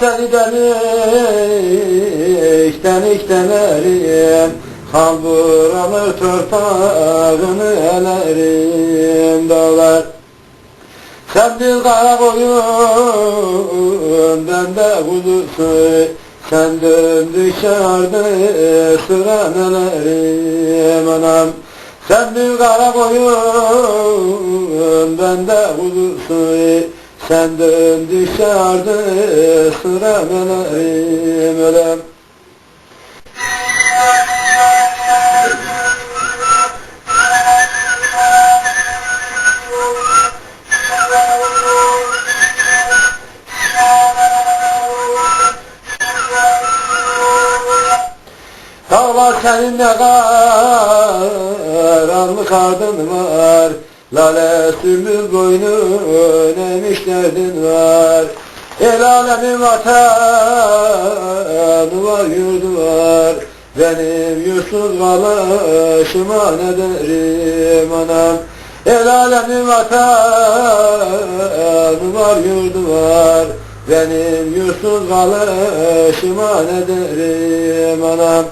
seni delik delik denerim Kan buranı torpağını elerim. Dağlar sen bir kara koyun ben de kuzusu Sen dön dışarıda sıra nelerim anam Sen bir kara koyun ben de kuzusu Sen dön dışarıda sıra nelerim ölem Dağlar senin ne karanlık ardın var Lale sümül boynun emiş derdin var. El alemin vatanı var yurdu var. Benim yursuz kalışıma ne derim anam? El alemin vatanı var yurdu var. Benim yursuz kalışıma ne derim anam